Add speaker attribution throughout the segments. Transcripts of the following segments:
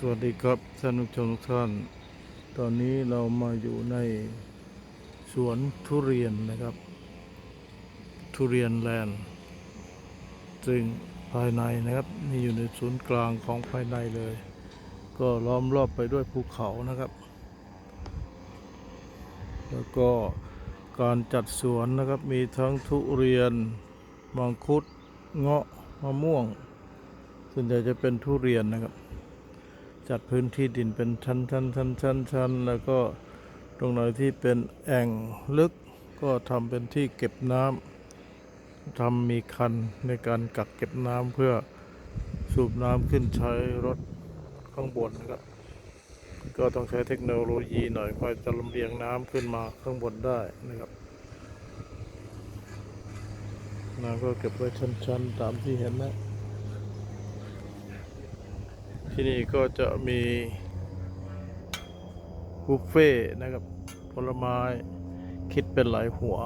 Speaker 1: สวัสดีครับท่านผู้ชมทุกท่าน ตอนนี้เรามาอยู่ในสวนทุเรียนนะครับ ทุเรียนแลนด์ ซึ่งภายในนะครับนี่อยู่ในศูนย์กลางของภายในเลย ก็ล้อมรอบไปด้วยภูเขานะครับ แล้วก็การจัดสวนนะครับมีทั้งทุเรียน มังคุด เงาะ มะม่วง ส่วนใหญ่จะเป็นทุเรียนนะครับ จัดพื้นที่ดินเป็นชั้นชั้นชั้นชั้นชั้นแล้วก็ตรงไหนที่เป็นแอ่งลึกก็ทำเป็นที่เก็บน้ำทำมีคันในการกักเก็บน้ำเพื่อสูบน้ำขึ้นใช้รถข้างบนนะครับ ก็ต้องใช้เทคโนโลยีหน่อยคอยจะลำเลียงน้ำขึ้นมาข้างบนได้นะครับน้ำก็เก็บไว้ชั้นๆตามที่เห็นนะ ที่นี่ก็จะมีบุฟเฟ่ต์นะครับ ผลไม้คิดเป็นหลายหัว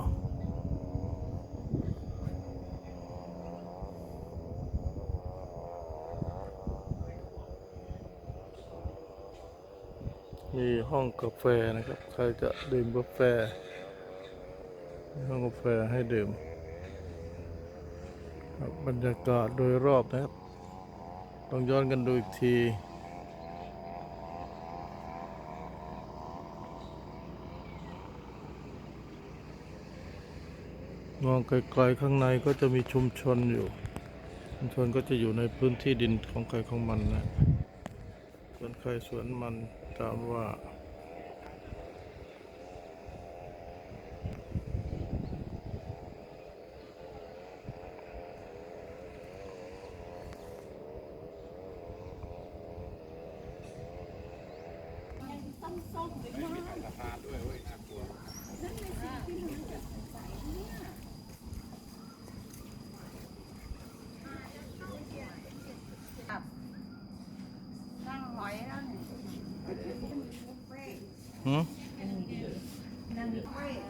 Speaker 1: มีห้องกาแฟนะครับ ใครจะดื่มกาแฟห้องกาแฟให้ดื่มบรรยากาศโดยรอบนะครับ ต้องย้อนกันดูอีกที มองไกลๆข้างในก็จะมีชุมชนอยู่ ชุมชนก็จะอยู่ในพื้นที่ดินของใครของมันนะสวนใครสวนมันตามว่า
Speaker 2: นั่งหอยนั่งบุฟเฟ่ต์
Speaker 1: หืม
Speaker 2: นั่งบุฟเฟ่ต์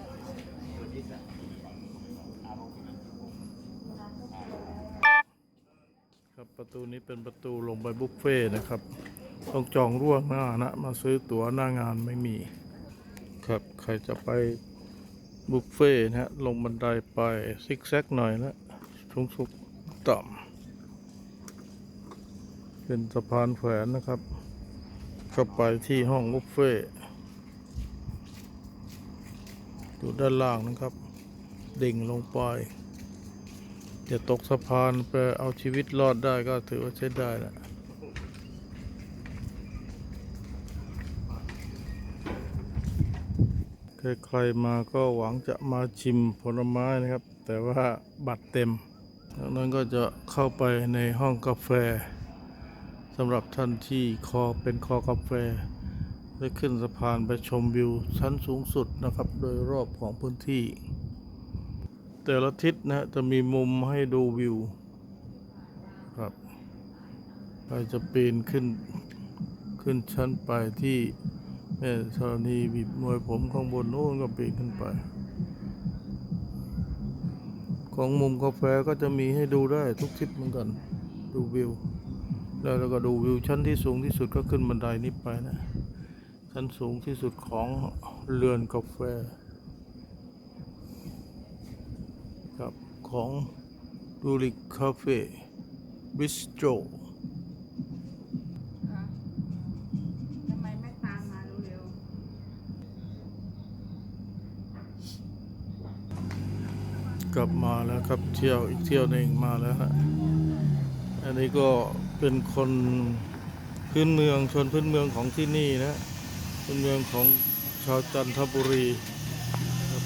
Speaker 1: ครับประตูนี้เป็นประตูลงไปบุฟเฟ่ต์นะครับ ต้องจองร่วงหน้านะ มาซื้อตั๋วหน้างานไม่มี ครับใครจะไปบุฟเฟ่นะฮะลงบันไดไป ซิกแซกหน่อยนะสูงสุดต่ำเป็นสะพานแขวนนะครับเข้าไปที่ห้องบุฟเฟ่อยู่ด้านล่างนะครับ ดิ่งลงไปจะตกสะพานไปเอาชีวิตรอดได้ก็ถือว่าใช้ได้นะ ใครๆมาก็หวังจะมาชิมผลไม้นะครับ แต่ว่าบัตรเต็มดังนั้นก็จะเข้าไปในห้องกาแฟสำหรับท่านที่คอเป็นคอกาแฟได้ขึ้นสะพานไปชมวิวชั้นสูงสุดนะครับ โดยรอบของพื้นที่ แต่ละทิศนะจะมีมุมให้ดูวิวครับใครจะปีนขึ้นขึ้นชั้นไปที่ แม่ธรณีบีบมวยผมข้างบนโน้นก็ปีนขึ้นไป ของมุมกาแฟก็จะมีให้ดูได้ทุกทิศเหมือนกัน ดูวิว แล้วเราก็ดูวิวชั้นที่สูงที่สุดก็ขึ้นบันไดนี้ไปนะ ชั้นสูงที่สุดของเรือนกาแฟครับของดูริกคาเฟ่บิสโตร กลับมาแล้วครับเที่ยวอีกเที่ยวหนึ่งมาแล้วฮะอันนี้ก็เป็นคนพื้นเมืองชนพื้นเมืองของที่นี่นะพื้นเมืองของชาวจันทบุรีครับ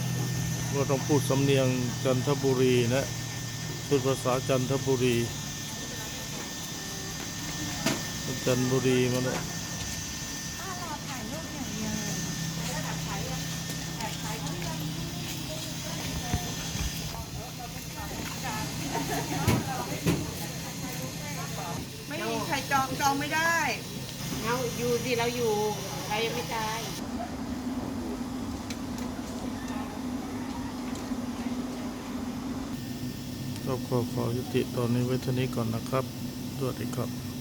Speaker 1: ก็ต้องพูดสำเนียงจันทบุรีนะพูดภาษาจันทบุรีจันทบุรีมาเนี่ย
Speaker 2: ๆถ้าเราถ่ายรูปอย่างเดียวเลยแอบถ่ายแอบถ่ายเขายังไม่มีใคร จองจองไม่ได้
Speaker 3: เอาอยู่สิเราอยู่ เรายังไม่ตาย
Speaker 1: ก็ขอขอยุติตอนนี้ไว้เท่านี้ก่อนนะครับสวัสดีครับ